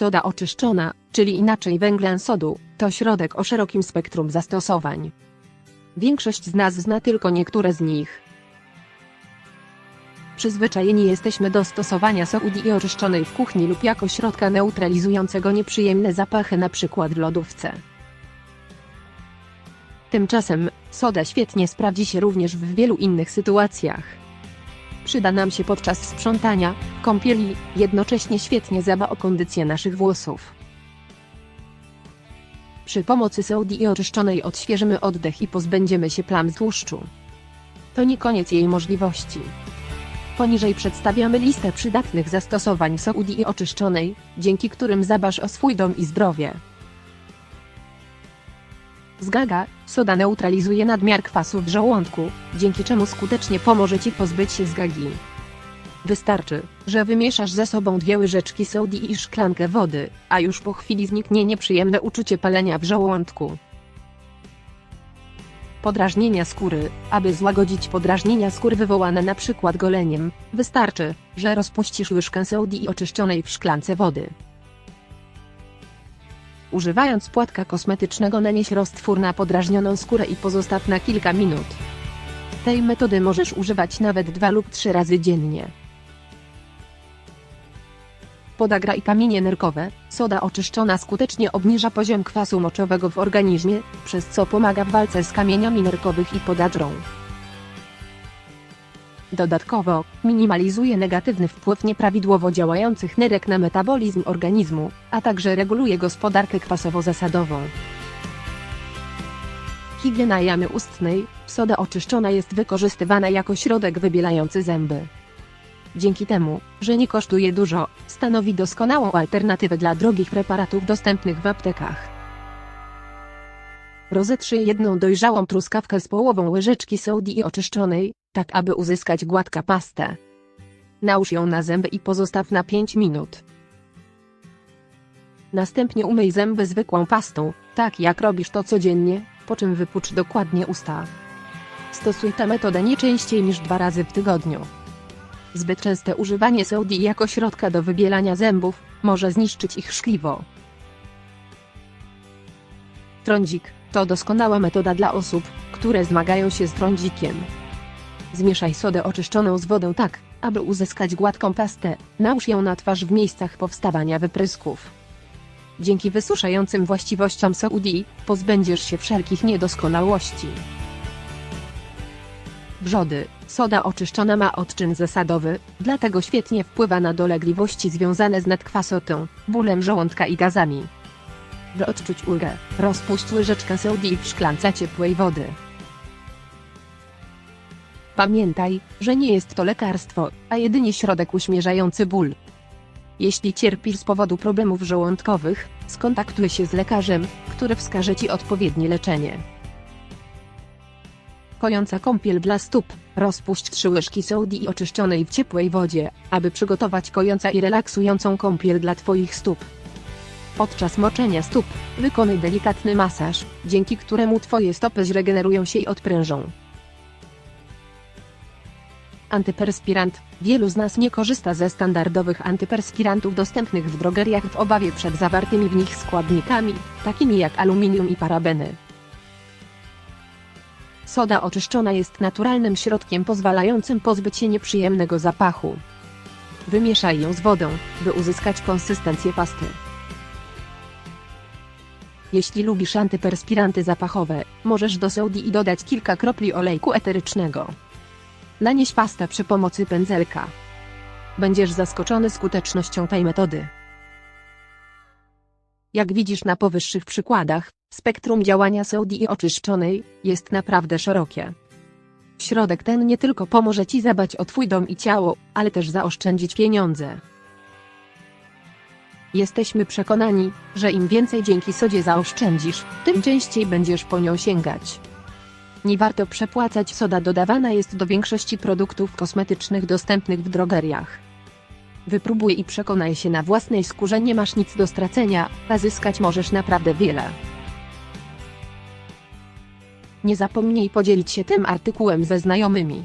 Soda oczyszczona, czyli inaczej węglan sodu, to środek o szerokim spektrum zastosowań. Większość z nas zna tylko niektóre z nich. Przyzwyczajeni jesteśmy do stosowania sody oczyszczonej w kuchni lub jako środka neutralizującego nieprzyjemne zapachy np. w lodówce. Tymczasem, soda świetnie sprawdzi się również w wielu innych sytuacjach. Przyda nam się podczas sprzątania, kąpieli, jednocześnie świetnie zadba o kondycję naszych włosów. Przy pomocy sody oczyszczonej odświeżymy oddech i pozbędziemy się plam tłuszczu. To nie koniec jej możliwości. Poniżej przedstawiamy listę przydatnych zastosowań sody oczyszczonej, dzięki którym zabasz o swój dom i zdrowie. Zgaga, soda neutralizuje nadmiar kwasu w żołądku, dzięki czemu skutecznie pomoże Ci pozbyć się zgagi. Wystarczy, że wymieszasz ze sobą dwie łyżeczki sody i szklankę wody, a już po chwili zniknie nieprzyjemne uczucie palenia w żołądku. Podrażnienia skóry. Aby złagodzić podrażnienia skóry wywołane np. goleniem, wystarczy, że rozpuścisz łyżkę sody oczyszczonej w szklance wody. Używając płatka kosmetycznego nanieś roztwór na podrażnioną skórę i pozostaw na kilka minut. Tej metody możesz używać nawet dwa lub trzy razy dziennie. Podagra i kamienie nerkowe, soda oczyszczona skutecznie obniża poziom kwasu moczowego w organizmie, przez co pomaga w walce z kamieniami nerkowych i podagrą. Dodatkowo, minimalizuje negatywny wpływ nieprawidłowo działających nerek na metabolizm organizmu, a także reguluje gospodarkę kwasowo-zasadową. Higiena jamy ustnej, soda oczyszczona jest wykorzystywana jako środek wybielający zęby. Dzięki temu, że nie kosztuje dużo, stanowi doskonałą alternatywę dla drogich preparatów dostępnych w aptekach. Rozetrzyj jedną dojrzałą truskawkę z połową łyżeczki sody oczyszczonej, tak aby uzyskać gładka pastę. Nałóż ją na zęby i pozostaw na 5 minut. Następnie umyj zęby zwykłą pastą, tak jak robisz to codziennie, po czym wypucz dokładnie usta. Stosuj tę metodę nie częściej niż dwa razy w tygodniu. Zbyt częste używanie sody jako środka do wybielania zębów może zniszczyć ich szkliwo. Trądzik to doskonała metoda dla osób, które zmagają się z trądzikiem. Zmieszaj sodę oczyszczoną z wodą tak, aby uzyskać gładką pastę, nałóż ją na twarz w miejscach powstawania wyprysków. Dzięki wysuszającym właściwościom sody, pozbędziesz się wszelkich niedoskonałości. Wrzody. Soda oczyszczona ma odczyn zasadowy, dlatego świetnie wpływa na dolegliwości związane z nadkwasotą, bólem żołądka i gazami. By odczuć ulgę, rozpuść łyżeczkę sody w szklance ciepłej wody. Pamiętaj, że nie jest to lekarstwo, a jedynie środek uśmierzający ból. Jeśli cierpisz z powodu problemów żołądkowych, skontaktuj się z lekarzem, który wskaże Ci odpowiednie leczenie. Kojąca kąpiel dla stóp. Rozpuść trzy łyżki sody oczyszczonej w ciepłej wodzie, aby przygotować kojąca i relaksującą kąpiel dla Twoich stóp. Podczas moczenia stóp, wykonaj delikatny masaż, dzięki któremu Twoje stopy zregenerują się i odprężą. Antyperspirant. Wielu z nas nie korzysta ze standardowych antyperspirantów dostępnych w drogeriach w obawie przed zawartymi w nich składnikami, takimi jak aluminium i parabeny. Soda oczyszczona jest naturalnym środkiem pozwalającym pozbyć się nieprzyjemnego zapachu. Wymieszaj ją z wodą, by uzyskać konsystencję pasty. Jeśli lubisz antyperspiranty zapachowe, możesz do sody i dodać kilka kropli olejku eterycznego. Nanieś pastę przy pomocy pędzelka. Będziesz zaskoczony skutecznością tej metody. Jak widzisz na powyższych przykładach, spektrum działania sody oczyszczonej jest naprawdę szerokie. Środek ten nie tylko pomoże Ci zadbać o Twój dom i ciało, ale też zaoszczędzić pieniądze. Jesteśmy przekonani, że im więcej dzięki sodzie zaoszczędzisz, tym częściej będziesz po nią sięgać. Nie warto przepłacać soda dodawana jest do większości produktów kosmetycznych dostępnych w drogeriach. Wypróbuj i przekonaj się na własnej skórze nie masz nic do stracenia, a zyskać możesz naprawdę wiele. Nie zapomnij podzielić się tym artykułem ze znajomymi.